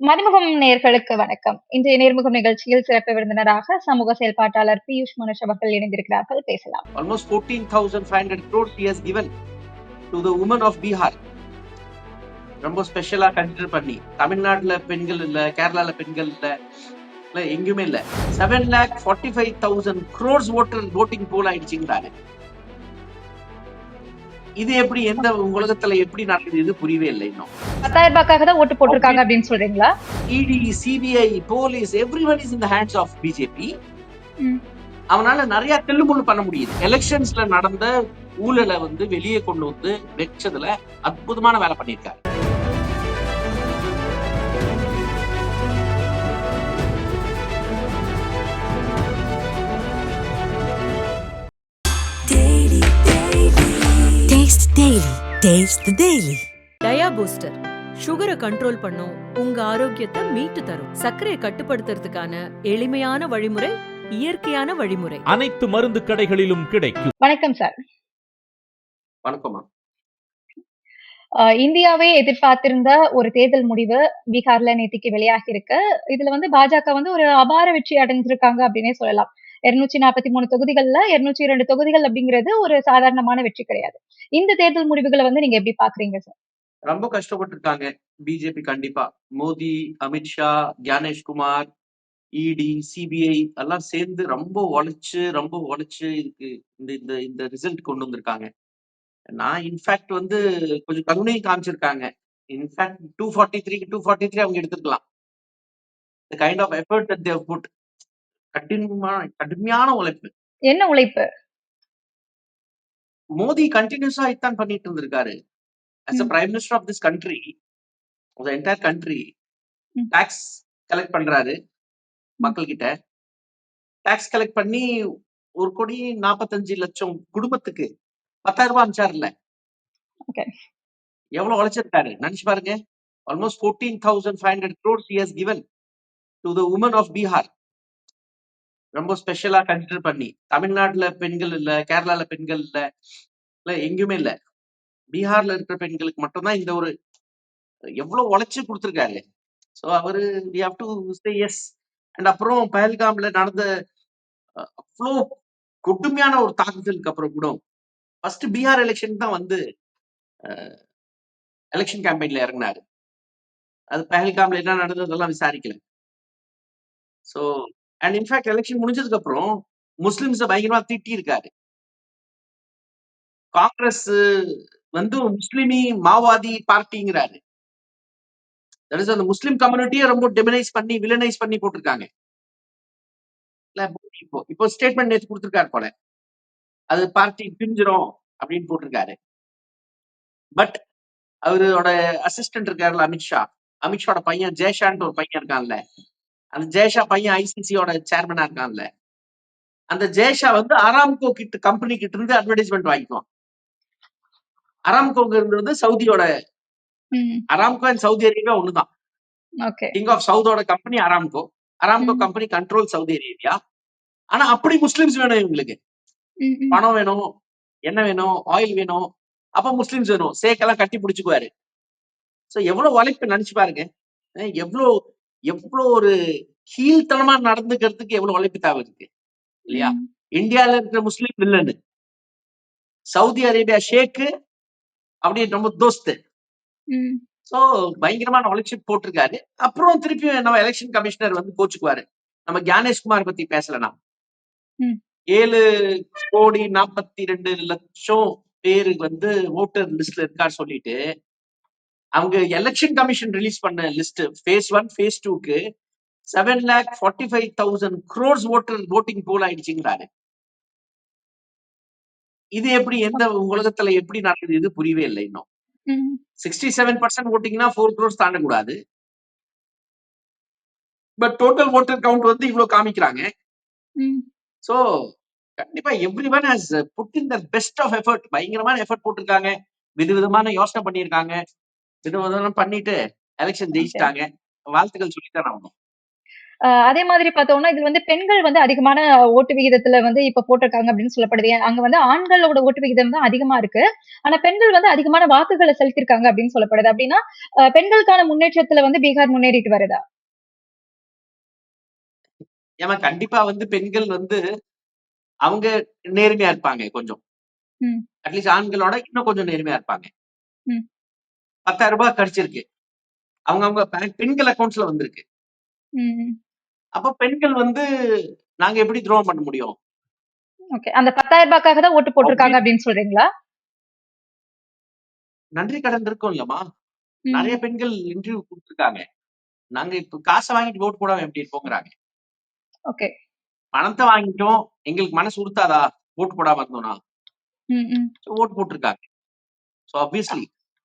மதிமுகம் நேர்களுக்கு வணக்கம். இன்றைய நேர்முகம் நிகழ்ச்சியில் சிறப்பு விருந்தினராக சமூக செயல்பாட்டாளர் பியூஷ் மனுஷ் அவர்கள் இணைந்திருக்கிறார்கள். பேசலாம். Almost 14,500 crores he has given to the woman of Bihar ரொம்ப ஸ்பெஷலா கன்சிடர் பண்ணி. தமிழ்நாட்டுல பெண்கள் இல்ல கேரளால பெண்கள் இல்ல இல்ல எங்குமே இல்ல. Seven lakh forty five thousand crores voter voting poll ஆயிடுச்சுங்கிறாங்க இது எப்படி எந்த உலகத்துல எப்படி நடக்குது இது புரியவே இல்லை இன்னும். பத்தாயிரம் ரூபாய்க்காக தான் ஓட்டு போட்டிருக்காங்க அப்படின்னு சொல்றீங்களா? ED CBI police everyone is in the hands of BJP. அவனால நிறைய தெல்லுமுள்ளு பண்ண முடியுது. எலெக்ஷன்ஸ்ல நடந்த ஊழலை வந்து வெளியே கொண்டு வந்து வெச்சதுல அற்புதமான வேலை பண்ணியிருக்காரு. Taste the Daily. Dia booster சுகரை கண்ட்ரோல் பண்ணும் உங்க ஆரோக்கியத்தை மீட்டு தரும். சர்க்கரையை கட்டுப்படுத்துறதுக்கான எளிமையான வழிமுறை இயற்கையான வழிமுறை. அனைத்து மருந்து கடைகளிலும் கிடைக்கும். வணக்கம் சார் வணக்கம்மா. அஹ் இந்தியாவே எதிர்பார்த்திருந்த ஒரு தேர்தல் முடிவு பீகார்ல நேத்திக்கு வெளியாகி இருக்கு இதுல வந்து பாஜக வந்து ஒரு அபார வெற்றி அடைஞ்சிருக்காங்க அப்படின்னே சொல்லலாம். இருநூற்றி நாற்பத்தி மூணு தொகுதிகள்ல இருநூற்றி இரண்டு தொகுதிகள் அப்படிங்கிறது ஒரு சாதாரணமான வெற்றி கிடையாது. இந்த தேர்தல் முடிவுகளை வந்து நீங்க எப்படி பாக்குறீங்க சார் ரொம்ப கஷ்டப்பட்டிருக்காங்க. பிஜேபி கண்டிப்பா. மோடி அமித்ஷா ஞானேஷ்குமார் இடி சிபிஐ எல்லாம் சேர்ந்து ரொம்ப உழைச்சு ரொம்ப உழைச்சு இதுக்கு இந்த இந்த இந்த ரிசல்ட் கொண்டு வந்திருக்காங்க. நான் இன்ஃபேக்ட் வந்து கொஞ்சம் கருணையும் காமிச்சிருக்காங்க. இன்ஃபேக்ட் டூ ஃபார்ட்டி த்ரீக்கு டூ ஃபார்ட்டி த்ரீ அவங்க எடுத்துக்கலாம் kind of effort at they've put கடினமான கடுமையான உழைப்பு. என்ன உழைப்பு? மோடி கண்டினியூஸா இதான் பண்ணிட்டு இருந்திருக்காரு. As a prime minister of this country the entire country tax collect பண்றாரு மக்கள் கிட்ட டாக்ஸ் கலெக்ட் பண்ணி ஒரு கோடி நாற்பத்தஞ்சு லட்சம் குடும்பத்துக்கு பத்தாயிரம் ரூபாய் அனுப்பிச்சாருல்ல. Okay. எவ்வளவு உழைச்சிருக்காரு? நினைச்சு பாருங்க. Almost fourteen thousand five hundred crores he has given to the woman of Bihar ரொம்ப ஸ்பெஷலா கன்சிடர் பண்ணி. தமிழ்நாட்டுல பெண்கள் இல்ல கேரளால பெண்கள் இல்ல இல்ல எங்கேயுமே இல்ல. பீகார்ல இருக்கிற பெண்களுக்கு மட்டும்தான் இந்த ஒரு எவ்வளவு உழைச்சு கொடுத்துருக்காரு. ஸோ அவரு we have to say yes and அப்புறம் பஹல்காம்ல நடந்த அவ்வளோ கொடுமையான ஒரு தாக்குதலுக்கு அப்புறம் கூட ஃபர்ஸ்ட் பீகார் எலெக்ஷன் தான் வந்து எலெக்ஷன் கேம்பெயின்ல இறங்கினாரு. அது பஹல்காம்ல என்ன நடந்ததெல்லாம் விசாரிக்கல. So and in fact election முடிஞ்சதுக்கு அப்புறம் முஸ்லிம்ஸ பயங்கரமா திட்டி இருக்காரு காங்கிரஸ் வந்து முஸ்லிமி மாவாதி பார்ட்டிங்கிறாரு. அந்த முஸ்லிம் கம்யூனிட்டியை ரொம்ப டெமினைஸ் பண்ணி வில்லனைஸ் பண்ணி போட்டிருக்காங்க. இப்போ இப்போ ஸ்டேட்மெண்ட் நேற்று கொடுத்துருக்காரு போல. அது பார்ட்டி பிரிஞ்சிரும் அப்படின்னு போட்டிருக்காரு. பட் அவரோட அசிஸ்டன்ட் இருக்காருல்ல அமித்ஷா. அமித்ஷாவோட பையன் ஜெய்ஷான்ட்டு ஒரு பையன் இருக்கான்ல. அந்த ஜெய்ஷா பையன் ஐசிசியோட சேர்மனா இருக்கான்ல. அந்த ஜெய்ஷா வந்து அராம்கோ கிட்ட கம்பெனி கிட்ட இருந்து அட்வர்டைஸ்மெண்ட் வாங்கிக்குவான். அராம்கோங்கிறது சவுதியோட அராம்கோ அண்ட் சவுதி அரேபியா ஒண்ணுதான். King of சவுதோட company Aramco Aramco. Company control Saudi Arabia ஆனா அப்படி முஸ்லிம்ஸ் வேணும் இவங்களுக்கு. பணம் வேணும் என்ன வேணும் ஆயில் வேணும். அப்ப முஸ்லிம்ஸ் வேணும். சேக்கெல்லாம் கட்டி பிடிச்சுக்குவாரு. சோ எவ்வளவு உழைப்பு நினைச்சு பாருங்க. எவ்வளவு எவ்வளவு ஒரு கீழ்த்தனமா நடந்துக்கிறதுக்கு எவ்வளவு உழைப்பு தேவை இருக்கு இல்லையா? இந்தியால இருக்கிற முஸ்லீம் வில்லனு சவுதி அரேபியா ஷேக்கு அப்படியே நம்ம தோஸ்து. சோ பயங்கரமான உழைச்சி போட்டிருக்காரு. அப்புறம் திருப்பி நம்ம எலெக்ஷன் கமிஷனர் வந்து கோச்சுக்குவாரு. நம்ம ஞானேஷ்குமார் பத்தி பேசலாம் ம். ஏழு கோடி நாற்பத்தி ரெண்டு லட்சம் பேரு வந்து ஓட்டர் லிஸ்ட்ல இருக்காரு சொல்லிட்டு அவங்க எலெக்ஷன் கமிஷன் ரிலீஸ் பண்ண லிஸ்ட் ஃபேஸ் ஒன் ஃபேஸ் டூக்கு seven lakh forty five thousand crores voter voting poll ஆயிடுச்சுங்கிறாரு. இது எப்படி எந்த உலகத்துல எப்படி நடக்குது இது புரியவே இல்லை இன்னும். சிக்ஸ்டி செவன் பர்சன்ட் ஓட்டிங்னா ஃபோர் க்ரோர்ஸ் தாண்டக்கூடாது. பட் டோட்டல் ஓட்டர் கவுண்ட் வந்து இவ்வளவு காமிக்கிறாங்க. சோ கண்டிப்பா everyone has put in the best of effort பயங்கரமான எஃபர்ட் போட்டிருக்காங்க. விதவிதமான யோசனை பண்ணியிருக்காங்க. விதவிதமா பண்ணிட்டு எலெக்ஷன் ஜெயிச்சிட்டாங்க வாழ்த்துக்கள் சொல்லித்தான் ஆகணும் அதே மாதிரி பார்த்தோம்னா, இதுல வந்து பெண்கள் வந்து அதிகமான ஓட்டு விகிதத்துல வந்து இப்ப போட்டிருக்காங்க அப்படின்னு சொல்லப்படுது. அங்க வந்து ஆண்களோட ஓட்டு விகிதம் தான் அதிகமா இருக்கு. ஆனா பெண்கள் வந்து அதிகமான வாக்குகள செலுத்தியிருக்காங்க அப்படின்னு சொல்லப்படுது. அப்படின்னா, பெண்களுக்கான முன்னேற்றத்துல வந்து பீகார் முன்னேறிட்டு வருதா? ஏன்னா கண்டிப்பா வந்து பெண்கள் வந்து அவங்க நேர்மையா இருப்பாங்க கொஞ்சம். அட்லீஸ்ட் ஆண்களோட இன்னும் கொஞ்சம் நேர்மையா இருப்பாங்க. ம். ரூ. 10,000 கிடைச்சிருக்கு. அவங்க அவங்க பெண்கள் அக்கவுண்ட்ஸ்ல வந்திருக்கு. அப்ப பெண்கள் வந்து நாங்க எப்படி துரோகம் பண்ண முடியும்? ஓகே. அந்த ரூ. 10,000க்காக தான் ஓட்டு போட்டிருக்காங்க அப்படின்னு சொல்றீங்களா? நன்றி கடன் இருக்கும் இல்லம்மா. நெறைய பெண்கள் இன்டர்வியூ குடுத்துருக்காங்க. நாங்க இப்ப காச வாங்கிட்டு ஓட்டு போடாம எப்படி இருப்போங்கிறாங்க. ஓகே. பணத்த வாங்கிட்டோம். எங்களுக்கு மனசு உறுத்தாதா? ஓட்டு போடாம இருந்தோம்னா? ஓட்டு போட்டுருக்காங்க. So obviously.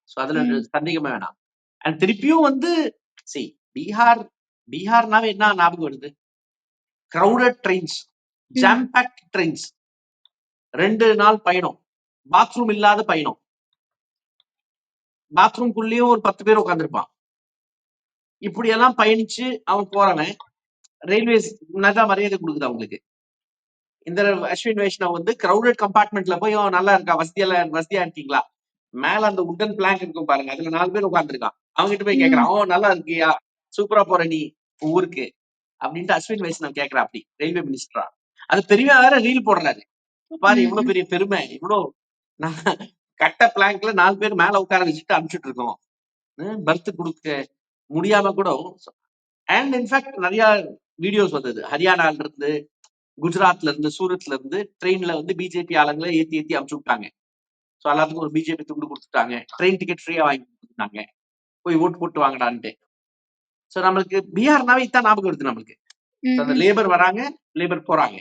சோ அதுல. சந்தேகமே வேணாம். அண்ட் திருப்பியும் வந்து சி பீகார் பீகார்னாவே என்ன ஞாபகம் வருது? கிரவுடட் ட்ரெயின்ஸ், ம். Jam packed trains. 2 நாள் பயணம். பாத்ரூம் இல்லாத பயணம். பாத்ரூம்குள்ளேயும் ஒரு 10 பேர் உட்கார்ந்திருப்பான். இப்படியெல்லாம் பயணிச்சு அவன் போறவன், ரயில்வேஸ் நல்லா மரியாதை குடுக்குது அவங்களுக்கு. இந்த அஸ்வின் வைஷ்ணவ் வந்து கிரவுடட் கம்பார்ட்மெண்ட்ல போய் அவன் நல்லா இருக்கா? வசதியா வசதியா இருக்கீங்களா? மேல அந்த வுட்டன் பிளாங்க் இருக்கும் பாருங்க. அதுல 4 பேர் உட்கார்ந்திருக்கான். அவன்கிட்ட போய் கேட்கிறான். ம். "ஓ நல்லா இருக்கியா? சூப்பரா போற நீ ஊருக்கு." அப்படின்ட்டு அஸ்வின் வைஷ்ணவ் கேட்கிறாப்படி. ரயில்வே மினிஸ்டரா. அது பெரியவன் வேற ரீல் போடுறாரு. பாரு ம். பெரிய பெருமை. இவ்ளோ நான் கட்ட பிளாங்க்ல 4 பேர் மேல உட்கார வச்சுட்டு அனுப்பிச்சுட்டு இருக்கோம். பர்த் குடுக்க முடியாம கூட அண்ட் இன்ஃபாக்ட் நெறைய வீடியோஸ் வந்தது. ஹரியானால இருந்து, குஜராத்ல இருந்து, சூரத்ல இருந்து ட்ரெயின்ல வந்து பிஜேபி ஆளுங்கள ஏத்தி ஏத்தி அனுப்பிச்சு விட்டாங்க. சோ எல்லாத்துக்கும் ஒரு பிஜேபி துண்டு குடுத்துட்டாங்க. ட்ரெயின் டிக்கெட் ஃப்ரீயா வாங்கி குடுத்துட்டாங்க. போய் ஓட்டு போட்டு வாங்கடான்ட்டு. சோ நம்மளுக்கு பீகார்னாவே இதான் ஞாபகம் வருது நம்மளுக்கு. அந்த. லேபர் வராங்க, லேபர் போறாங்க.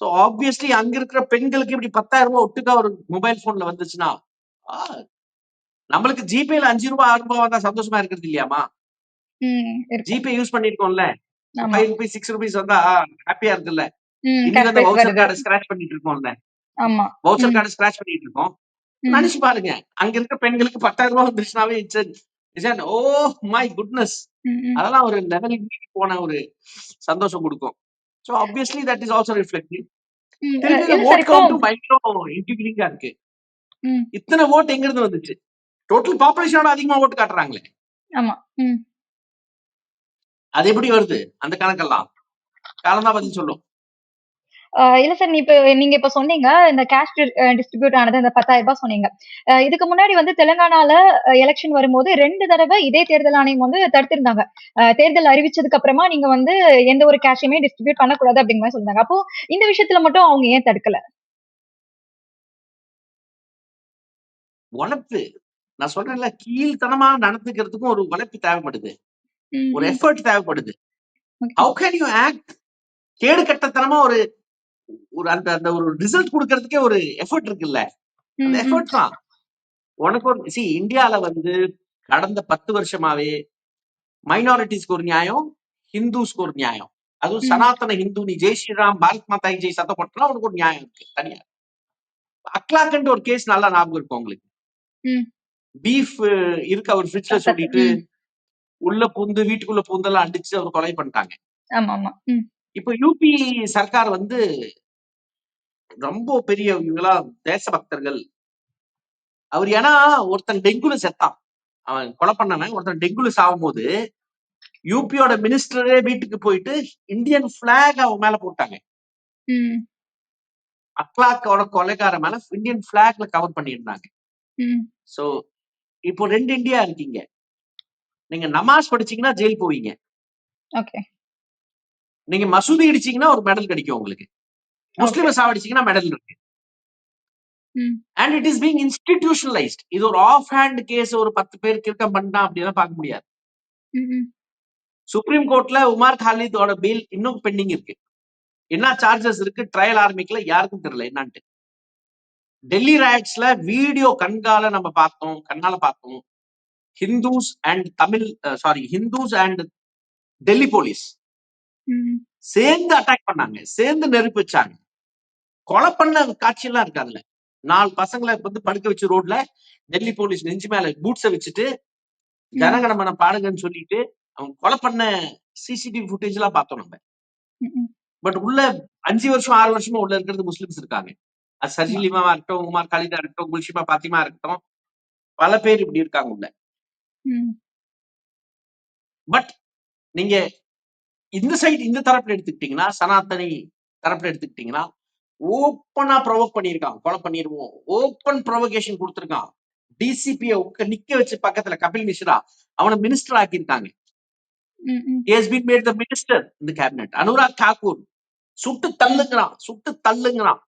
சோ ஆப்வியஸ்லி அங்க இருக்கிற பெண்களுக்கு இப்படி ரூ. 10,000 ஒட்டுக்கா ஒரு மொபைல் போன்ல வந்துச்சுன்னா, நம்மளுக்கு ஜிபேல ரூ. 5 ரூ. 6 வந்தா சந்தோஷமா இருக்கிறது இல்லையாம்மா? ம். இருக்கும். ஜிபே யூஸ் பண்ணியிருக்கோம்ல. ஆமா. ரூ. 5 ரூ. 6 வந்தா ஹாப்பியா இருக்குல்ல. இன்னைக்கு அந்த வவுச்சர். கார்ட ஸ்கிராட்ச் பண்ணிட்டு இருக்கோம்ல. வவுச்சர். கார்ட ஸ்கிராட்ச் பண்ணிட்டு இருக்கோம். நெனச்சு பாருங்க. அங்க இருக்க பெண்களுக்கு ரூ. 10,000 வந்துருச்சுனாவே இட்ஸ் ஓ மை குட்னஸ். அதெல்லாம் ஒரு லெவல் மீறி போன ஒரு சந்தோஷம் குடுக்கும். So obviously that is also reflective. Hmm. Uh திருப்பி இந்த இல்ல சார் வோட் இப்போ கவுண்ட் பயங்கர இன்ட்ரிகியூட்டிங்கா இருக்கு. இத்தன வோட் எங்க இருந்து வந்துச்சு? டோட்டல் பாப்புலேஷனோட அதிகமா ஓட்டு காட்டுறாங்களே. ஆமா. அது எப்படி வருது? அந்த கணக்கெல்லாம். காலம் தான் பதில் சொல்லும். ஆ இல்ல சார் நீ இப்ப நீங்க இப்ப சொன்னீங்க. இந்த கேஷ் டிஸ்ட்ரிபியூட் ஆனது இந்த ரூ. 10,000 சொன்னீங்க. இதுக்கு முன்னாடி வந்து தெலுங்கானால எலக்ஷன் வரும்போது 2 தடவ இதே தேர்தல் ஆணையம் வந்து தடுத்திருந்தாங்க. தேர்தல் அறிவிச்சதுக்கு அப்புறமா நீங்க வந்து எந்த ஒரு கேஷயுமே டிஸ்ட்ரிபியூட் பண்ணக்கூடாது அப்படிங்கிற மாரி சொல்லிருந்தாங்க. அப்போ இந்த விஷயத்துல மட்டும் அவங்க ஏன் தடுக்கல? உழைப்பு. நான் சொல்றேன்ல கீழ்த்தனமா நடந்துக்கிறதுக்கும் ஒரு உழைப்பு தேவைப்படுது. ஒரு. எஃபோர்ட் தேவைப்படுது. How can you act? கேடு கட்டத்தனமா ஒரு ஒரு அந்த அந்த ஒரு ரிசல்ட் குடுக்கறதுக்கே ஒரு எஃபோர்ட் இருக்குல்ல. அந்த. எஃபோர்ட் தான். உனக்கு ஒரு சி இந்தியால வந்து கடந்த 10 வருஷமாவே மைனாரிட்டீஸ்க்கு ஒரு நியாயம், ஹிந்துஸ்க்கு ஒரு நியாயம். அதுவும் ம். சனாதன ஹிந்து நீ ஜெய் ஸ்ரீராம், பாரத் மாதா ஜெய் சத்தம் போட்டா உனக்கு ஒரு நியாயம் இருக்கு. தனியா. அக்லாக்ன்ட்டு ஒரு கேஸ் நல்லா ஞாபகம் இருக்கும் உங்களுக்கு. பீஃப் இருக்கு அவர் ஃப்ரிட்ஜ்ல சொல்லிட்டு. உள்ள பூந்து வீட்டுக்குள்ள பூந்தெல்லாம் அடிச்சு அவர் கொலை பண்ணிட்டாங்க. இப்ப யூபி சர்க்கார் வந்து ரொம்ப பெரிய இவங்கலாம் தேசபக்தர்கள். அவர் ஏன்னா ஒருத்தன் டெங்குல செத்தான். அவன் கொலை பண்ணவன் ஒருத்தன் டெங்குல சாவும்போது, யூபியோட மினிஸ்டரே வீட்டுக்கு போயிட்டு இந்தியன் பிளாக் அவன் மேல போட்டாங்க. அக்லாக்கோட கொலைகாரன் மேல இந்தியன் பிளாக்ல கவர் பண்ணியிருந்தாங்க. சோ இப்போ 2 இந்தியா இருக்கீங்க. நீங்க நமாஸ் படிச்சீங்கன்னா ஜெயில் போவீங்க. நீங்க மசூதி இடிச்சீங்கன்னா ஒரு மெடல் கிடைக்கும் உங்களுக்கு. முஸ்லிம சாவடிச்சீங்கன்னா மெடல் இருக்கு. And it is being institutionalised. இது ஒரு ஆஃப் ஹேண்ட் கேஸ் ஒரு 10 பேர் கிறுக்கம் பண்ணிட்டான் அப்படிலாம் பார்க்க முடியாது. சுப்ரீம் கோர்ட்ல உமார் காலிதோட பெயில் இன்னும் பெண்டிங் இருக்கு. என்ன சார்ஜஸ் இருக்கு ட்ரையல் ஆரம்பிக்கல யாருக்கும் தெரியல என்னான்ட்டு. டெல்லி ரயட்ஸ்ல வீடியோ கண்கால நம்ம பார்த்தோம். கண்ணால பார்த்தோம். Hindus and Tamil sorry Hindus and Delhi police. சேர்ந்து அட்டாக் பண்ணாங்க. சேர்ந்து நெருப்பு வச்சாங்க. கொலை பண்ண காட்சியெல்லாம் இருக்கு அதுல. 4 பசங்கள வந்து படுக்க வச்சு ரோட்ல டெல்லி போலீஸ் நெஞ்சு மேல பூட்ஸ வச்சுட்டு. ஜனகணமன பாடுங்கன்னு சொல்லிட்டு அவங்க கொலை பண்ண சிசிடிவி ஃபுட்டேஜ் எல்லாம் பார்த்தோம் நம்ம. பட் உள்ள அஞ்சு வருஷம் ஆறு வருஷமா உள்ள இருக்கிறது முஸ்லிம்ஸ் இருக்காங்க அது சர்ஜிலிமாவா இருக்கட்டும் உமார் காலிதா இருக்கட்டும் குல்ஷிமா பாத்திமா இருக்கட்டும் பல பேர் இப்படி இருக்காங்க உள்ள. பட் நீங்க இந்த சைடு இந்த தரப்புல எடுத்துக்கிட்டீங்கன்னா சனாதனி தரப்புல எடுத்துக்கிட்டீங்கன்னா ஓப்பனா ப்ரொவோக் பண்ணியிருக்கான். கொலை பண்ணிடுவோம் ஓப்பன் ப்ரொவோகேஷன் கொடுத்திருக்கான். டிசிபியை நிக்க வச்சு பக்கத்துல கபில் மிஸ்ரா அவனை மினிஸ்டர் ஆக்கியிருக்காங்க. ம், ம். he has been made the minister in the cabinet. Anurag Thakur சுட்டு தள்ளுங்கிறான். சுட்டு தள்ளுங்கிறான்.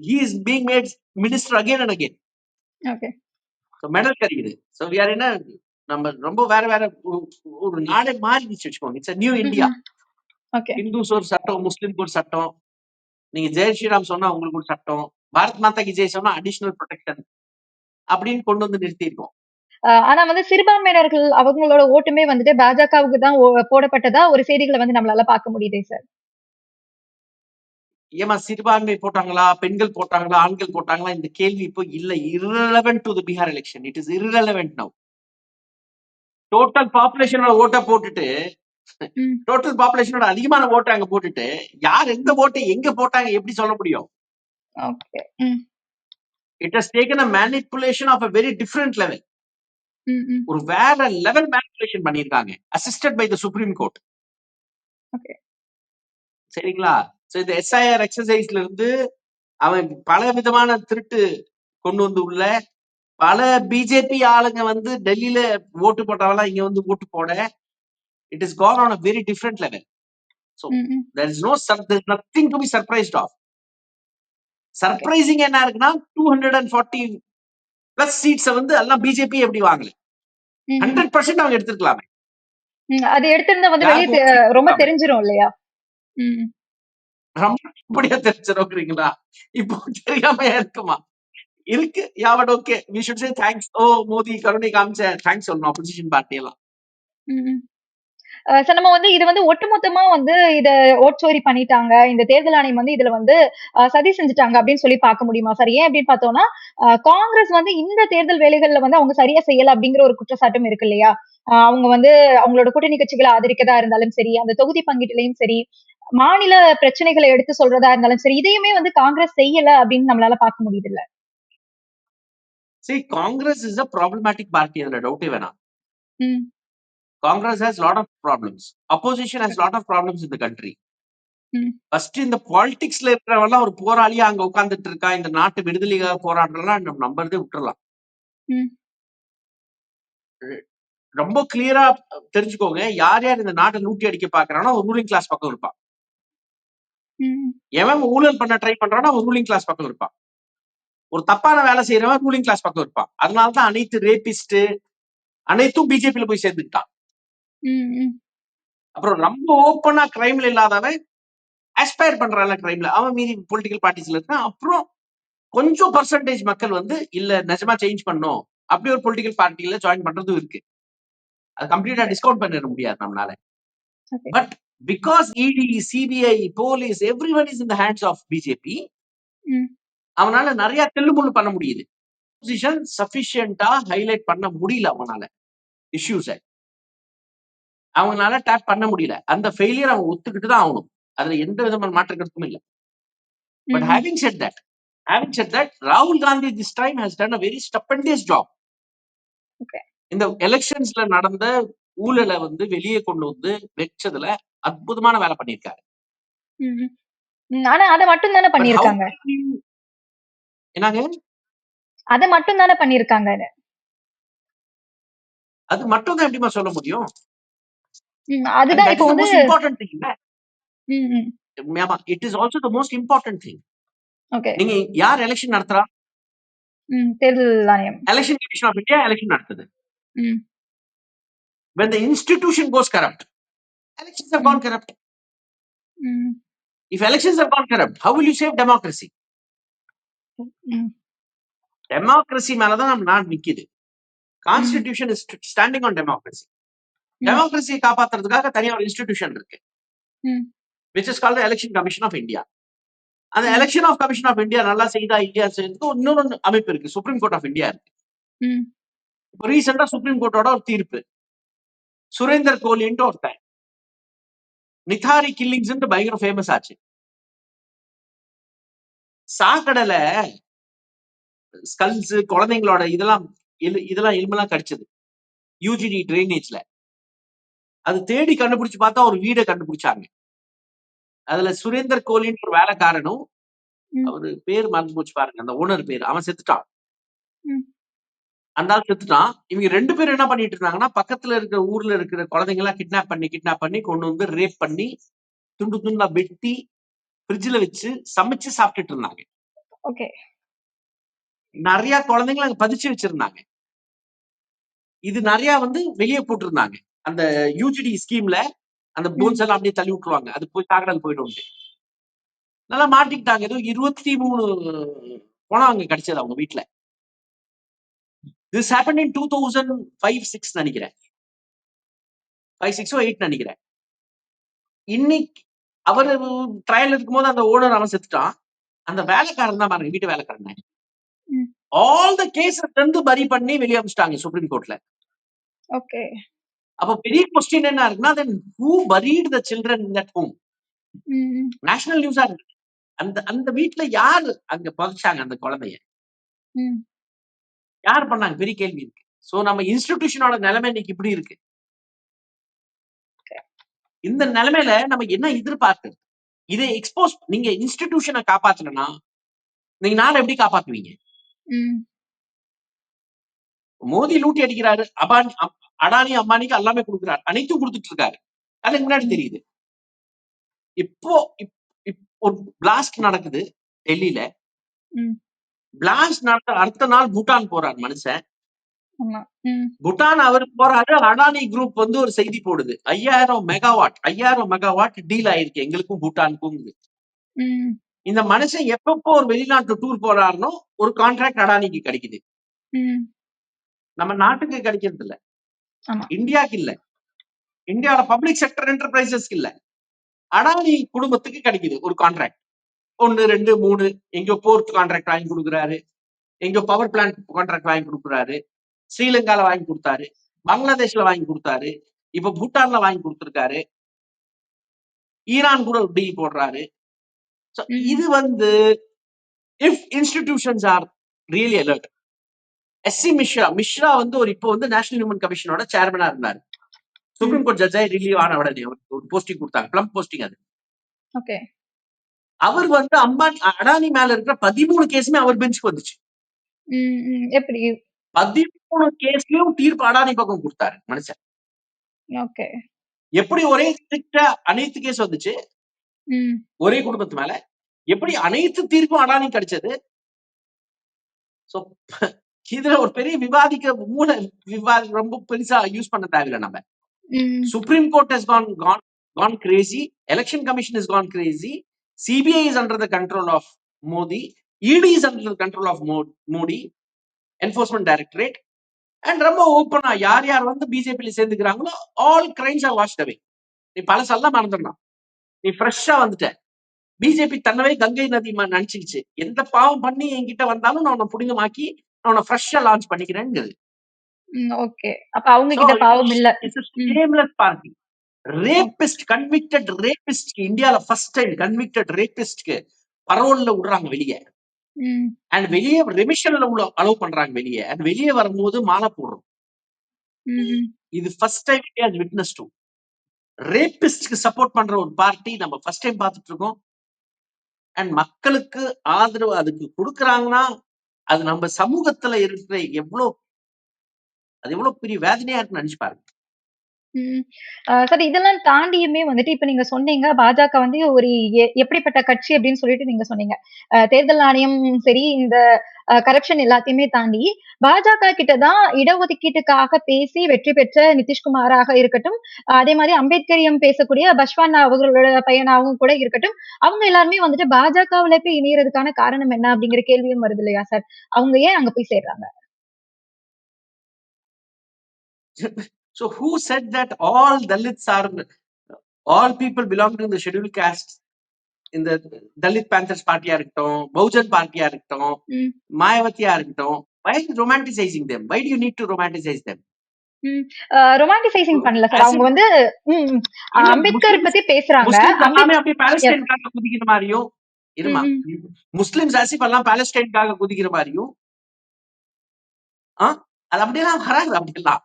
Being made minister again and again. Okay. so medal கிடைக்குது are in a நம்ம ரொம்ப வேற வேற ஒரு- நாடே மாறிடுச்சு வச்சுக்கோங்க. It's new India. ஹிந்துஸ் ஒரு சட்டம் முஸ்லிம்க்கு ஒரு சட்டம். நீங்க ஜெய் ஸ்ரீராம் சொன்னா உங்களுக்கு ஒரு சட்டம் பாரத் மாதா கி ஜெய் சொன்னா அடிஷனல் ப்ரொடெக்ஷன் அப்படின்னு கொண்டு வந்து நிறுத்தியிருக்கோம் ஆனா வந்து சிறுபான்மையினர்கள் அவங்களோட ஓட்டுமே வந்துட்டு பாஜகவுக்கு தான் போடப்பட்டதா ஒரு செய்திகள வந்து நம்மளால பார்க்க முடியுதே சார். ஏமா சிறுபான்மை போட்டாங்களா பெண்கள் போட்டாங்களா ஆண்கள் போட்டாங்களா இந்த கேள்வி இப்போ இல்ல irrelevant to Bihar election it is irrelevant now total பாப்புலேஷனோட ஓட்டை போட்டுட்டு. டோட்டல் பாப்புலேஷனோட அதிகமான ஓட்டை அங்க போட்டுட்டு யார் எந்த ஓட்டை எங்க போட்டாங்க எப்படி சொல்ல முடியும். It has taken a manipulation of a very different level. ஒரு வேற லெவல் மேனிப்புலேஷன் பண்ணியிருக்காங்க. Assisted by the supreme court. சரிங்களா? சோ இந்த எஸ்ஐஆர் எக்ஸசைஸ்ல இருந்து அவன் பல விதமான திருட்டு கொண்டு வந்து உள்ள பல பிஜேபி ஆளுங்க வந்து டெல்லியில ஓட்டு போட்டவெல்லாம் இங்க வந்து ஓட்டு போட is gone on a very different level so hmm, hmm. There is no nothing to be surprised of surprising என்ன இருக்குன்னா two hundred and forty plus சீட்ஸை வந்து எல்லாம் பிஜேபி எப்படி வாங்கல. ஹண்ட்ரட் பர்சன்ட் அவங்க எடுத்துருக்கலாமே. அது எடுத்திருந்தா வந்து வெளிய ரொம்ப தெரிஞ்சிரும் இல்லையா? ரொம்ப இப்படியா தெரிஞ்சிருக்கிறீங்களா? இப்போ தெரியாம இருக்குமா? இருக்கு yeah but okay we should say thanks oh Modi கருணை காமிச்ச தேங்க்ஸ் சொல்லணும் அப்போசிஷன் பார்ட்டி எல்லாம். சோ நம்ம வந்து இது வந்து ஒட்டுமொத்தமா வந்து இத ஓட்சோரி பண்ணிட்டாங்க. இந்த தேர்தல் ஆணையம் வந்து இதுல வந்து அ சதி செஞ்சுட்டாங்க அப்படின்னு சொல்லி பார்க்க முடியுமா சார்? ஏன் அப்படின்னு பார்த்தோம்னா, அ காங்கிரஸ் வந்து இந்த தேர்தல் வேலைகள்ல வந்து அவங்க சரியா செய்யல அப்படிங்கிற ஒரு குற்றச்சாட்டும் இருக்கு இல்லையா? அ அவங்க வந்து அவங்களோட கூட்டணி கட்சிகள ஆதரிக்கிறதா இருந்தாலும் சரி, அந்த தொகுதி பங்கீட்டுலயும் சரி, மாநில பிரச்சனைகள எடுத்து சொல்றதா இருந்தாலும் சரி, இதையுமே வந்து காங்கிரஸ் செய்யல அப்படின்னு நம்மளால பார்க்க முடியுதுல்ல. See, Congress is a problematic party அதுல டவுட்டே வேணாம். Congress has lot of problems. Opposition has lot of problems in the country. First இந்த பாலிடிக்ஸ்ல இருக்கிறவெல்லாம் ஒரு போராளியா அங்க உட்கார்ந்துட்டு இருக்கா இந்த நாட்டு விடுதலைக்காக போராடுறலாம் நம்ம நம்புறதே விட்டுறலாம் ம். ரொம்ப கிளியரா தெரிஞ்சுக்கோங்க யார் யார் இந்த நாட்டை லூட்டி அடிக்க பாக்குறானோ ரூலிங் கிளாஸ் பக்கம் இருப்பான் ம். எவன் ஊழல் பண்ண ட்ரை பண்றானோ ஒரு ரூலிங் கிளாஸ் பக்கம் இருப்பான் ஒரு தப்பான வேலை செய்யறவன் ரூலிங் கிளாஸ் பக்கம் இருப்பான் அதனால தான் அனைத்து ரேபிஸ்ட் அனைத்தும் பிஜேபியில போய் சேர்ந்துக்கிட்டான் ம், ம். அப்புறம் ரொம்ப ஓப்பனா கிரைம்ல இல்லாதவன் அஸ்பயர் பண்றான்ல கிரைம்ல அவன் மீதி பொலிட்டிக்கல் பார்ட்டிஸ்ல இருக்கான். அப்புறம் கொஞ்சம் பர்சன்டேஜ் மக்கள் வந்து இல்ல நிஜமா சேஞ்ச் பண்ணும். அப்படி ஒரு பொலிட்டிக்கல் பார்ட்டில ஜாயின் பண்றதும் இருக்கு. அது கம்ப்ளீட்டா டிஸ்கவுண்ட் பண்ணிட முடியாது நம்மளால. Okay. But because ED CBI police everyone is in the hands of BJP hmm. அவனால நிறைய தெல்லுமுள்ளு பண்ண முடியுது. பொசிஷன் சஃபிஷியண்டா ஹைலைட் பண்ண முடியல அவனால. இஷ்யூஸை அவங்களால டேப் பண்ண முடியல அந்த ஃபெயிலியர் அவன் ஒத்துக்கிட்டு தான் ஆகணும் அதுல எந்த விதமான மாற்று கருத்தும் இல்லை but. Having set that having set that ராகுல் Gandhi this time has done a very stupendous job. இந்த எலெக்ஷன்ஸ்ல நடந்த ஊழலை வந்து வெளியே கொண்டு வந்து வச்சதுல அற்புதமான வேலை. ம். ஆனா அத மட்டும் தானே you- என்னங்க அத மட்டும் தானே பண்ணியிருக்காங்க. அது மட்டும் தான் எப்படிமா சொல்ல முடியும் அதுதான் இப்போ வந்து. ஆமா it is also the most important thing okay. நீங்க யார் எலெக்ஷன் நடத்துறா. தேர்தல் ஆணையம். Election commission of India election நடத்துது hmm. when the institution goes corrupt elections have gone corrupt ம். if elections have gone corrupt how will you save democracy ம். democracy மேலதான் நம்ம நாடு நிக்குது. Constitution is standing on democracy. டெமோக்ரஸியை காப்பாத்துறதுக்காக தனியா ஒரு இன்ஸ்டிடியூஷன் இருக்கு. Which is called election commission of India அந்த. Election of commission of India நல்லா செய்தா இல்லையா செய்யறதுக்கு இன்னொரு அமைப்பு இருக்கு. சுப்ரீம் கோர்ட் ஆஃப் இந்தியா இருக்கு. இப்போ ரீசெண்டா சுப்ரீம் கோர்ட்டோட ஒரு தீர்ப்பு. சுரேந்தர் கோலின்ட்டு ஒருத்தன். நிதாரி கில்லிங்ஸ் பயங்கர ஃபேமஸ் ஆச்சு. சாக்கடையில ஸ்கல்ஸ் குழந்தைங்களோட இதெல்லாம் இதெல்லாம் எலும்பெல்லாம் கடிச்சது. யூஜிடி ட்ரைனேஜ்ல அது தேடி கண்டுபிடிச்சு பார்த்தா ஒரு வீடை கண்டுபிடிச்சாங்க. அதுல சுரேந்தர் கோலின்னு ஒரு வேலைக்காரனும். அவரு பேர் மறந்து போச்சு பாருங்க அந்த ஓனர் பேர். அவன் செத்துட்டான். அந்த ஆள் செத்துட்டான். இவங்க ரெண்டு பேரும் என்ன பண்ணிட்டு இருந்தாங்கன்னா பக்கத்துல இருக்கிற ஊர்ல இருக்கிற குழந்தைங்க எல்லாம் கிட்னாப் பண்ணி கிட்னாப் பண்ணி கொண்டு வந்து ரேப் பண்ணி துண்டு துண்டா வெட்டி ஃப்ரிட்ஜ்ல வச்சு சமைச்சு சாப்பிட்டுட்டு இருந்தாங்க. ஓகே. நிறைய குழந்தைங்களை அங்க பதிச்சு வச்சிருந்தாங்க. இது நிறைய வந்து வெளியே போட்டிருந்தாங்க. அந்த யூஜிடி ஸ்கீம்ல அந்த போன்ஸ் எல்லாம் அப்படியே தள்ளி விட்டுருவாங்க. அது போய் சாக்கடல் போயிடும் நல்லா மாட்டிக்கிட்டாங்க. ஏதோ இருபத்தி மூணு பணம் அங்க கிடைச்சது அவங்க வீட்டுல this happen in two thousand five six நினைக்கிறேன். ஃபைவ் சிக்ஸோ எயிட் நினைக்கிறேன். இன்னைக்கு அவர் ட்ரையல் இருக்கும்போது அந்த ஓனர் அவன் செத்துட்டான். அந்த வேலைக்காரன் தான் பாருங்க வீட்டு வேலைக்காரன். ஆல் த கேசஸ் வந்து பரி பண்ணி வெளியே அமிச்சிட்டாங்க சுப்ரீம் கோர்ட்ல. ஓகே அப்ப பெரிய கொஸ்டின் என்ன இருக்குன்னா then who buried the children in that home national நியூஸா இருக்கு. அந்த அந்த வீட்ல யார் அங்க புதைச்சாங்க அந்த குழந்தைய? யார் பண்ணாங்க? பெரிய கேள்வி இருக்கு. சோ நம்ம இன்ஸ்டிடியூஷனோட நிலைமை இன்னைக்கு இப்படி இருக்கு. இந்த நிலைமையில நம்ம என்ன எதிர்பார்க்கிறது இதை எக்ஸ்போஸ் நீங்க இன்ஸ்டிடியூஷனை காப்பாத்தலன்னா நீங்க நாளை எப்படி காப்பாத்துவீங்க? ம். மோடி லூட்டி அடிக்கிறாரு அபானி அடானி அம்பானிக்கு எல்லாமே கொடுக்குறாரு. அனைத்தும் கொடுத்துட்டு இருக்காரு. அதுக்கு முன்னாடி தெரியுது. இப்போ இப்- இப்- ஒரு பிளாஸ்ட் நடக்குது டெல்லியில. பிளாஸ்ட் நடந்த அடுத்த நாள் பூட்டான் போறார் மனுஷன். பூட்டான் அவர் போறாரு. அடானி குரூப் வந்து ஒரு செய்தி போடுது. ஐயாயிரம் மெகாவாட் ஐயாயிரம் மெகாவாட் டீல் ஆயிருக்கு எங்களுக்கும் பூட்டானுக்கும். இந்த மனுஷன் எப்பப்போ ஒரு வெளிநாட்டு டூர் போறாருனோ ஒரு கான்ட்ராக்ட் அடானிக்கு கிடைக்குது. நம்ம நாட்டுக்கு கிடைக்கிறது இல்ல இந்தியாக்கு இல்ல. இந்தியாவோட பப்ளிக் செக்டர் என்டர்பிரைசஸ்க்கு இல்ல. அடானி குடும்பத்துக்கு கிடைக்குது ஒரு கான்ட்ராக்ட் ஒன்னு ரெண்டு மூணு எங்கேயோ போர்ட் கான்ட்ராக்ட் வாங்கி கொடுக்குறாரு. எங்கேயோ பவர் பிளான்ட் கான்ட்ராக்ட் வாங்கி கொடுக்குறாரு. ஸ்ரீலங்கால வாங்கி கொடுத்தாரு. பங்களாதேஷ்ல வாங்கி கொடுத்தாரு. இப்ப பூட்டான்ல வாங்கி கொடுத்திருக்காரு. ஈரான் கூட டீல் போடுறாரு. இது வந்து if institutions are really alert SC Mishra Mishra வந்து ஒரு இப்போ வந்து நேஷனல் ஹியூமன் கமிஷனோட சேர்மனா இருந்தாரு. சுப்ரீம் கோர்ட் ஜட்ஜாய் ரிலீவ் ஆன உடனே அவருக்கு ஒரு போஸ்டிங் கொடுத்தாங்க. பிளம் போஸ்டிங் அது. ஓகே அவர் வந்து அம்பானி அடானி மேல இருக்கிற பதிமூணு கேஸுமே அவர் பெஞ்சுக்கு வந்துச்சு. எப்படி? பதிமூணு கேஸ்லயும் தீர்ப்பு அடானி பக்கம் கொடுத்தாரு மனுஷன். ஓகே எப்படி ஒரே ஸ்ட்ரிக்டா அனைத்து கேஸ் வந்துச்சு? ஒரே குடும்பத்து மேல. எப்படி அனைத்து தீர்ப்பும் அடானி கிடைச்சது? சோ இதுல ஒரு பெரிய விவாதிக்க மூல விவாதி ரொம்ப பெருசா யூஸ் பண்ண தேவையில்லை நம்ம ம் Supreme Court has gone gone gone crazy. Election Commission has gone crazy. CBI is under the control of Modi. ED is under the control of Mo- Modi. Enforcement Directorate. And ரொம்ப ஓப்பனா யார் யார் வந்து பிஜேபியில சேர்ந்துக்கிறாங்களோ all crimes are washed away நீ பழசெல்லாம் மறந்துடலாம் நீ ஃப்ரெஷ்ஷா வந்துட்ட பிஜேபி தன்னவே கங்கை நதி நினைச்சுக்கிச்சு எந்த பாவம் பண்ணி என்கிட்ட வந்தாலும் நான் உன்னை புடிங்கமாக்கி உன்னை ஃப்ரெஷ்ஷா லான்ச் பண்ணிக்கிறேங்கிறது ம் ஓகே அப்ப அவங்க கிட்ட பாவம் இல்ல. shameless party rapist convicted rapist இந்தியால ஃபர்ஸ்ட் டைம் கன்விக்டட் ரேபிஸ்ட்க்கு பரோல்ல விடுறாங்க வெளியே. அண்ட் வெளியே ரெமிஷன்ல உள்ள அலோவ் பண்றாங்க வெளியே. அண்ட் வெளியே வரும்போது மாலை போடுறோம். இது first time India witness to ரேபிஸ்ட்க்கு support பண்ற ஒரு பார்ட்டி நம்ம ஃபர்ஸ்ட் டைம் பார்த்துட்டு இருக்கோம். அண்ட் மக்களுக்கு ஆதரவு அதுக்கு கொடுக்கறாங்கன்னா அது நம்ம சமூகத்துல இருக்கிற எவ்வளவு அது எவ்வளவு பெரிய வேதனையா இருக்குன்னு நினைச்சு பாருங்க. ம். அ சரி இதெல்லாம் தாண்டியுமே வந்துட்டு இப்ப நீங்க சொன்னீங்க பாஜக வந்து ஒரு எ எப்படிப்பட்ட கட்சி அப்படின்னு சொல்லிட்டு நீங்க சொன்னீங்க. அ தேர்தல் ஆணையம் சரி, இந்த அ கரப்ஷன் எல்லாத்தையுமே தாண்டி பாஜக கிட்ட தான் இடஒதுக்கீட்டுக்காக பேசி வெற்றி பெற்ற நிதிஷ்குமாராக இருக்கட்டும், அதே மாரி அம்பேத்கரியம் பேசக்கூடிய பஷ்வானா அவர்களோட பையனாகவும் கூட இருக்கட்டும், அவங்க எல்லாருமே வந்துட்டு பாஜகவுல போய் இணையறதுக்கான காரணம் என்ன அப்படிங்கிற கேள்வியும் வருது இல்லையா சார்? அவங்க ஏன் அங்க போய் சேர்றாங்க? So who said that all Dalits are all people belonging to the scheduled caste இந்த தலித் பேந்தர்ஸ் பார்ட்டியா இருக்கட்டும் பகுஜன் பார்ட்டியா இருக்கட்டும். மாயாவதியா இருக்கட்டும் why romanticizing them why do you need to romanticize them romanticising பண்ணல சார். அவங்க வந்து அம்பேத்கர் பத்தி பேசுறாங்க. அப்படியே. பாலஸ்டைனுக்காக குதிக்கிற மாதிரியும் இருமா. முஸ்லிம்ஸ் ஆசிப் எல்லாம் பாலஸ்டைனுக்காக குதிக்கிற மாதிரியும் அது அப்படியெல்லாம் வராது அப்படியெல்லாம்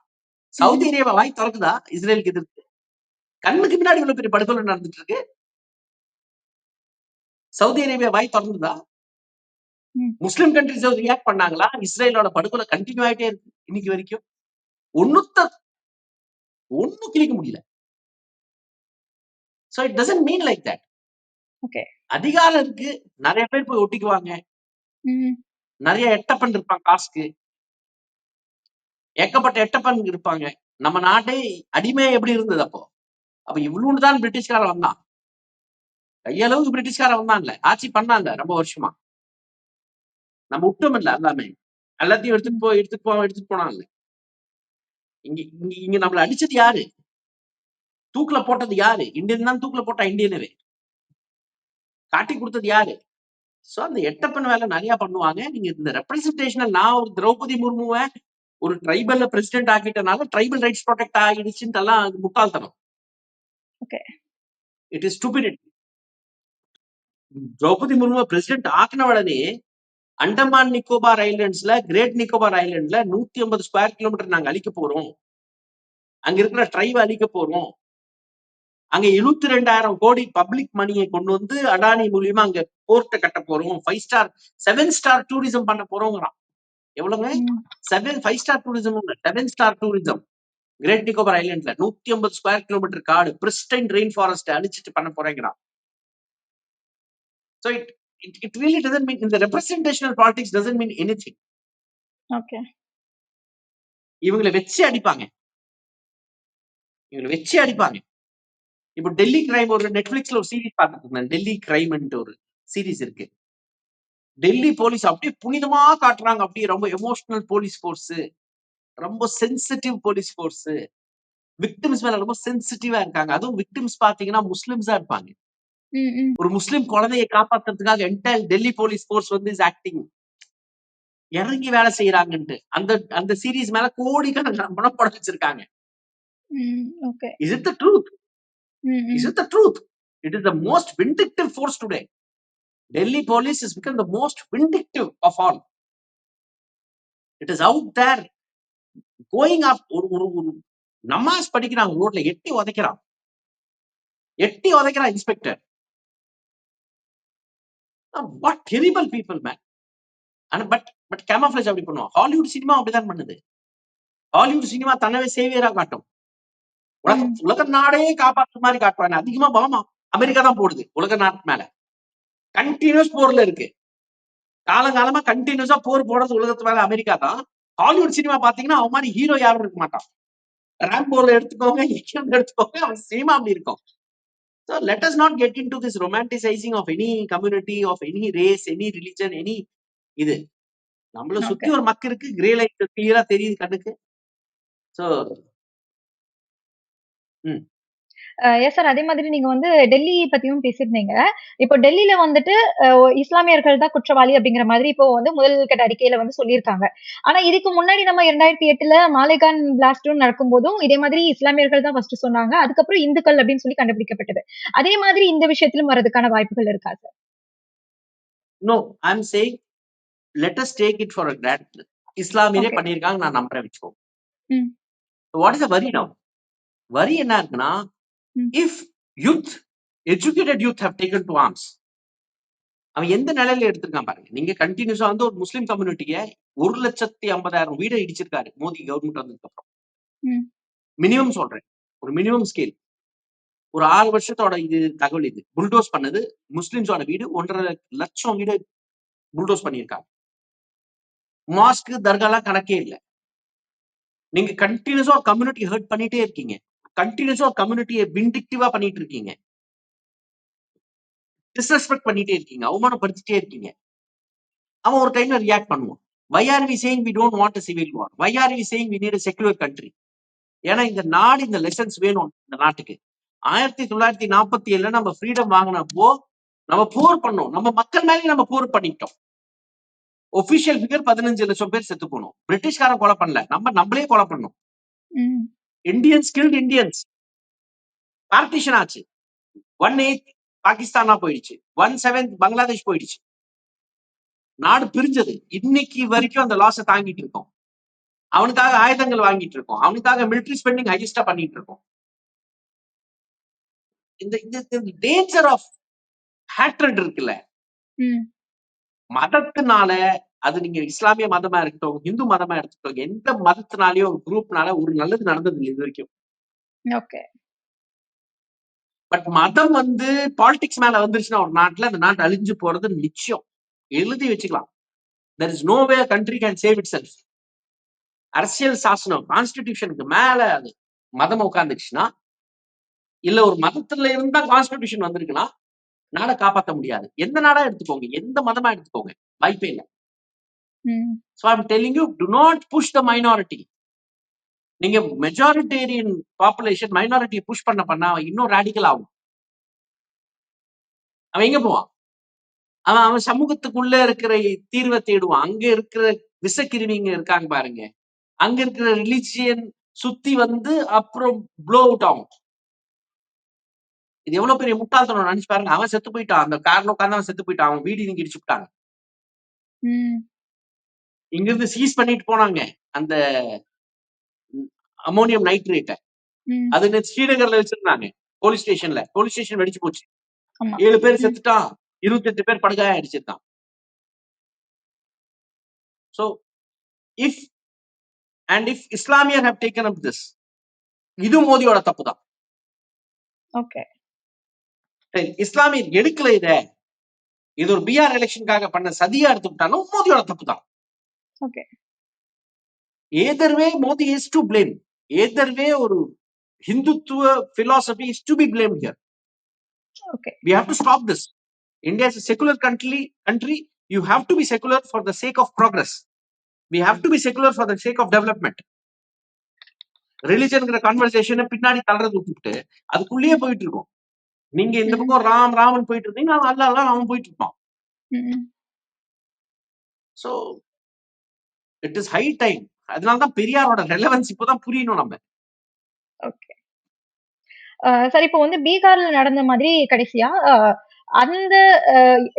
சவுதி. அரேபியா வாய் திறக்குதா? இஸ்ரேலுக்கு எதிர்த்து. கண்ணுக்கு முன்னாடி இவ்வளவு பெரிய படுகொலை நடந்துட்டு இருக்கு சவுதி அரேபியா வாய் திறந்துதா. முஸ்லிம் கண்ட்ரிஸ் ரியாக்ட் பண்ணாங்களா? இஸ்ரேலோட படுகொலை கண்டினியூ ஆயிட்டே இருக்கு இன்னைக்கு வரைக்கும். ஒண்ணுத்த ஒண்ணும் கிழிக்க முடியல. So it doesn't mean like that okay. அதிகாரம் இருக்கு. நிறைய பேர் போய் ஒட்டிக்குவாங்க. நிறைய எட்டப்பன் இருப்பாங்க காசுக்கு. ஏக்கப்பட்ட எட்டப்பன் இருப்பாங்க. நம்ம நாட்டை அடிமை எப்படி இருந்தது அப்போ? அப்ப இவ்வளவு தான் பிரிட்டிஷ்காரன் வந்தான். கையளவுக்கு பிரிட்டிஷ்காரன் வந்தான்ல. ஆட்சி பண்ணாங்க ரொம்ப வருஷமா. நம்ம விட்டோம் இல்ல எல்லாமே. எல்லாத்தையும் எடுத்துட்டு போய் எடுத்துட்டு போவோம் எடுத்துட்டு போனான்ல. இங்க இங்க இங்க நம்மளை அடிச்சது யாரு? தூக்குல போட்டது யாரு? இந்தியன் தான் தூக்குல போட்டா இந்தியனவே காட்டி கொடுத்தது யாரு? சோ அந்த எட்டப்பன் வேலை நிறைய பண்ணுவாங்க. நீங்க இந்த ரெப்ரசன்டேஷனல் நான் ஒரு திரௌபதி முர்முவை ஒரு ட்ரைபல்ல பிரசிடென்ட் ஆக்கிட்டனால ட்ரைபல் ரைட்ஸ் ப்ரொடெக்ட் ஆகிடுச்சுன்னு எல்லாம் அது முட்டாள்தனம். Okay. It is stupidity Draupadi முர்முவை president ஆக்கின உடனே அண்டமான் நிக்கோபார் ஐலண்ட்ஸ்ல கிரேட் நிக்கோபார் ஐலண்ட்ல நூத்தி ஐம்பது ஸ்கொயர் கிலோமீட்டர் நாங்க அழிக்க போறோம். அங்க இருக்கிற ட்ரைவ் அழிக்க போறோம். அங்க எழுபத்தி ரெண்டாயிரம் கோடி பப்ளிக் மணியை கொண்டு வந்து அடானி மூலியமா அங்க போர்ட்டை கட்ட போறோம். Five star seven star tourism பண்ண போறோங்கிறான். எவ்வளவுங்க. Seven five star tourism seven star tourism great Nicobar ஐலண்ட்ல நூத்தி ஐம்பது ஸ்கொயர் கிலோமீட்டர் காடு பிரிஸ்டைன் ரெயின் ஃபாரஸ்ட் அழிச்சிட்டு பண்ண போறேங்கிறான் so it it it really doesn't mean இந்த representational politics doesn't mean anything okay. இவங்களை வச்சு அடிப்பாங்க. இவங்களை வச்சு அடிப்பாங்க. இப்போ டெல்லி கிரைம் ஒரு நெட்ஃபிளிக்ஸ்ல ஒரு சீரிஸ் பார்த்துட்டு இருந்தேன் டெல்லி கிரைம்ன்ட்டு ஒரு சீரிஸ் இருக்கு. டெல்லி போலீஸ் அப்படியே புனிதமா காட்டுறாங்க. அப்படியே ரொம்ப எமோஷனல் போலீஸ் ஃபோர்ஸ் ரொம்ப சென்சிட்டிவ் போலீஸ் ஃபோர்ஸ் விக்டிம்ஸ் மேல ரொம்ப சென்சிட்டிவா இருக்காங்க. அதுவும் விக்டிம்ஸ் பாத்தீங்கன்னா முஸ்லிம்ஸா இருப்பாங்க. ஒரு முஸ்லிம் குழந்தையை காப்பாத்துறதுக்காக என்டையர் டெல்லி போலீஸ் ஃபோர்ஸ் வந்து இஸ் ஆக்டிங் இறங்கி வேலை செய்யறாங்கன்ட்டு அந்த அந்த சீரிஸ் மேல கோடிக்கணக்கான பணம் படம் வச்சிருக்காங்க. Is it the truth is. It the truth it is the most vindictive force today Delhi police is become the most vindictive of all it is out there going of ஒரு ஒரு ஒரு நமாஸ் படிக்கிறாங்க ரோட்ல எட்டி உதைக்கிறான். எட்டி உதைக்கிறான் inspector what terrible people man ஆனா பட் பட் கேமஃபிளேஜ் அப்படி பண்ணுவோம் ஹாலிவுட் சினிமா அப்படிதான் பண்ணுது. ஹாலிவுட் சினிமா தன்னவே சேவியரா காட்டும். உலக. உலக நாடே காப்பாற்றுற மாதிரி காட்டுவாங்க அதிகமா பாமா அமெரிக்கா தான் போடுது உலக நாட்டு மேல. கண்டினியூஸ் போர்ல இருக்கு. காலங்காலமா கண்டினியூஸா போர் போடுறது உலகத்து மேல அமெரிக்கா தான். ஹாலிவுட் சினிமா பாத்தீங்கன்னா அவன் மாதிரி ஹீரோ யாரும் இருக்க மாட்டான். ரேம்போல எடுத்துக்கோங்க எக்ஷன் எடுத்துக்கோங்க அவன் சினிமா அப்படி இருக்கும். So let us not get into this romanticising of any community of any race any religion any இது. நம்மள சுத்தி. ஒரு மக்கு இருக்கு கிரே லைட் கிளியரா தெரியுது கண்ணுக்கு. So uh yes sir. அதே மாதிரி நீங்க வந்து டெல்லி பத்தியும் பேசியிருந்தீங்க. இப்போ டெல்லில வந்துட்டு அ இஸ்லாமியர்கள் தான் குற்றவாளி அப்படிங்கிற மாதிரி இப்போ வந்து முதல் கட்ட அறிக்கையில வந்து சொல்லியிருக்காங்க. ஆனா இதுக்கு முன்னாடி நம்ம 2008ல மாலேகான் பிளாஸ்டும் நடக்கும்போதும் இதே மாதிரி இஸ்லாமியர்கள் தான் ஃபர்ஸ்ட் சொன்னாங்க. அதுக்கப்புறம் இந்துக்கள் அப்படின்னு சொல்லி கண்டுபிடிக்கப்பட்டது. அதே மாதிரி இந்த விஷயத்திலும் வரதுக்கான வாய்ப்புகள் இருக்கா sir? No I am saying let us take it for grant இஸ்லாமியரே. பண்ணியிருக்காங்க நான் நம்புறேன் வச்சுக்கோ. வாட் இஸ் வரி நவ் வரி என்ன இருக்குன்னா. If youth educated youth have taken to arms அவன் எந்த நிலையில எடுத்திருக்கான் பாருங்க நீங்க கண்டினியூஸா வந்து ஒரு முஸ்லீம் கம்யூனிட்டிய ஒரு லட்சத்தி ஐம்பதாயிரம் வீடு இடிச்சிருக்காரு மோடி கவர்மெண்ட் வந்ததுக்கு அப்புறம். மினிமம் சொல்றேன். ஒரு மினிமம் ஸ்கேல் ஒரு ஆறு வருஷத்தோட இது தகவல் இது. புல்டோஸ் பண்ணது முஸ்லிம்ஸோட வீடு ஒன்றரை லட்சம் வீடு புல்டோஸ் பண்ணியிருக்காங்க. மாஸ்க்கு தர்காலாம் கணக்கே இல்லை. நீங்க கண்டினியூஸா கம்யூனிட்டி ஹர்ட் பண்ணிட்டே இருக்கீங்க. கண்டினியூஸா கம்யூனிட்டியை விண்டிக்டிவா பண்ணிட்டு இருக்கீங்க டிஸ்ரெஸ்பெக்ட் பண்ணிட்டே இருக்கீங்க. அவமானப்படுத்திட்டே இருக்கீங்க. அவன் ஒரு டைம்ல ரியாக்ட் பண்ணுவான். Why are we saying we don't want civil war why are we saying we need secure country ஏன்னா இந்த நாடு இந்த லெசன்ஸ் வேணும் இந்த நாட்டுக்கு. ஆயிரத்தி தொள்ளாயிரத்தி நாற்பத்தி ஏழுல நம்ம ஃப்ரீடம் வாங்கினப்போ நம்ம போர் பண்ணோம். நம்ம மக்கள் மேலே நம்ம போர் பண்ணிட்டோம் ஒபிஷியல் ஃபிகர் பதினஞ்சு லட்சம் பேர் செத்து போனோம். பிரிட்டிஷ்காரன் கொலை பண்ணல. நம்ம நம்மளே கொலை பண்ணோம். இந்தியன்ஸ் கில்ட் இந்தியன்ஸ் பார்ட்டிஷன் ஆச்சு. ஒன் எயிட் பாகிஸ்தானா போயிடுச்சு. ஒன் செவன்த் பங்களாதேஷ் போயிடுச்சு. நாடு பிரிஞ்சது. இன்னைக்கு வரைக்கும் அந்த லாஸை தாங்கிட்டு இருக்கோம். அவனுக்காக ஆயுதங்கள் வாங்கிட்டு இருக்கோம். அவனுக்காக மிலிட்டரி ஸ்பெண்டிங் ஹையஸ்டா பண்ணிட்டு இருக்கோம். இந்த இந்த டேஞ்சர் ஆஃப் ஹேட்ரட் இருக்குல்ல. மதத்தினால அது நீங்க இஸ்லாமிய மதமா இருக்கட்டும் இந்து மதமா இருக்கட்டும் எந்த மதத்தினாலயோ ஒரு குரூப்னால ஒரு நல்லது நடந்தது இல்லை இது வரைக்கும். பட் மதம் வந்து பாலிடிக்ஸ் மேல வந்துருச்சுன்னா ஒரு நாட்டுல அந்த நாட்டு அழிஞ்சு போறது நிச்சயம். எழுதி வச்சுக்கலாம். There is no way country can save itself அரசியல் சாசனம் கான்ஸ்டிடியூஷனுக்கு மேல அது மதம் உட்காந்துச்சுன்னா இல்ல ஒரு மதத்துல இருந்தா கான்ஸ்டிடியூஷன் வந்திருக்குன்னா நாடை காப்பாத்த முடியாது. எந்த நாடா எடுத்துக்கோங்க எந்த மதமா எடுத்துக்கோங்க வாய்ப்பே இல்லை. So I'm telling you to not push the minority நீங்க மெஜாரிட்டேரியன் பாப்புலேஷன் மைனாரிட்டியை புஷ் பண்ண பண்ண அவன் இன்னும் ரேடிக்கல் ஆகும். அவன் எங்க போவான்? அவன் அவன் சமூகத்துக்குள்ள இருக்கிற தீர்வை தேடுவான். அங்க இருக்கிற விஷக்கிருவிங்க இருக்காங்க பாருங்க. அங்க இருக்கிற ரிலிஜியன் சுத்தி வந்து அப்புறம் ப்ளோ அவுட் ஆகும். இது எவ்வளவு பெரிய முட்டாள்தனம் நினைச்சு பாருங்க. அவன் செத்து போயிட்டான். அந்த காரணம் உட்காந்து அவன் செத்து போயிட்டான். அவன் வீடு நீங்க இடிச்சு விட்டாங்க. இங்கிருந்து சீஸ் பண்ணிட்டு போனாங்க அந்த அமோனியம் நைட்ரேட்டை. அது ஸ்ரீநகர்ல வச்சிருந்தாங்க போலீஸ் ஸ்டேஷன்ல போலீஸ் ஸ்டேஷன் வெடிச்சு போச்சு. ஏழு பேர். செத்துட்டான் இருபத்தெட்டு பேர் படுகாயம் அடிச்சிருக்கான் சோ இஃப் அண்ட் இஃப் இஸ்லாமியர் ஹவ் டேக்கன் அப் திஸ் இது மோதியோட தப்பு தான் ஓகே. சரி, இஸ்லாமியர் எடுக்கல இத இது ஒரு பிஆர் எலெக்ஷனுக்காக பண்ண சதியா எடுத்துக்கிட்டாலும் மோதியோட தப்பு தான் okay. Either way Modi is to blame either way ஒரு Hindutva philosophy is to be blame here okay. we have to stop this. India is a secular country. Country, you have to be secular for the sake of progress. We have to be secular for the sake of development. ரிலிஜன்ங்கிற கான்வர்சேஷனை பின்னாடி தள்ளுறது விட்டுட்டு அதுக்குள்ளேயே போயிட்டு இருக்கோம் நீங்க இந்த ம். பக்கம் ராம் ராமன் போயிட்டு இருந்தீங்க அவன் அல்ல அல்ல அவன் போயிட்டு இருப்பான் ம். இட் இஸ் ஹை டைம் அதனாலதான் பெரியாரோட ரெலவன்ஸ் இப்போதான் புரியணும் நம்ம ஓகே. சார் இப்போ வந்து பீகார்ல நடந்த மாதிரி கடைசியா அந்த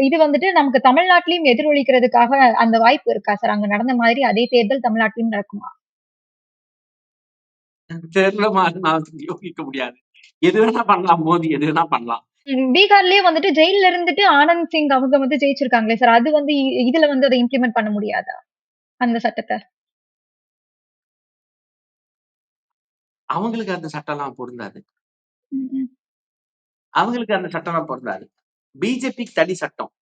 இது வந்துட்டு நமக்கு தமிழ்நாட்டிலயும் எதிரொலிக்கிறதுக்காக அந்த வாய்ப்பு இருக்கா சார்? அங்க நடந்த மாதிரி அதே தேர்தல் தமிழ்நாட்டிலயும் நடக்குமா? தெரியலமா நான் யோசிக்க முடியாது எது வேணா பண்ணலாம் மோதி எது வேணா பண்ணலாம். பீகார்லயே வந்துட்டு ஜெயில்ல இருந்துட்டு ஆனந்த் சிங் அவங்க வந்து ஜெயிச்சிருக்காங்களே சார். அது வந்து இதுல வந்து அத இம்ப்ளிமெண்ட் பண்ண முடியாதா? அந்த சட்டத்த? அவங்களுக்கு அந்த சட்டம்லாம் பொருந்தாது ம். அவங்களுக்கு அந்த சட்டம்லாம் பொருந்தாது பிஜேபிக்கு தனி சட்டம்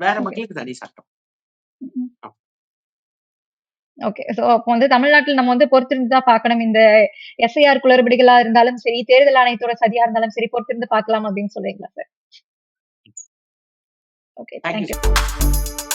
வேற ஓகே. மக்களுக்கு தனி சட்டம் ம். ஓகே. சோ அப்போ வந்து தமிழ்நாட்டுல நம்ம வந்து பொறுத்திருந்து தான் பார்க்கணும். இந்த எஸ்ஐஆர் குளறுபடிகளா இருந்தாலும் சரி, தேர்தல் ஆணையத்தோட சதியா இருந்தாலும் சரி, பொறுத்திருந்து பார்க்கலாம் அப்படின்னு சொல்றீங்களா sir? Okay. Thank thank you you.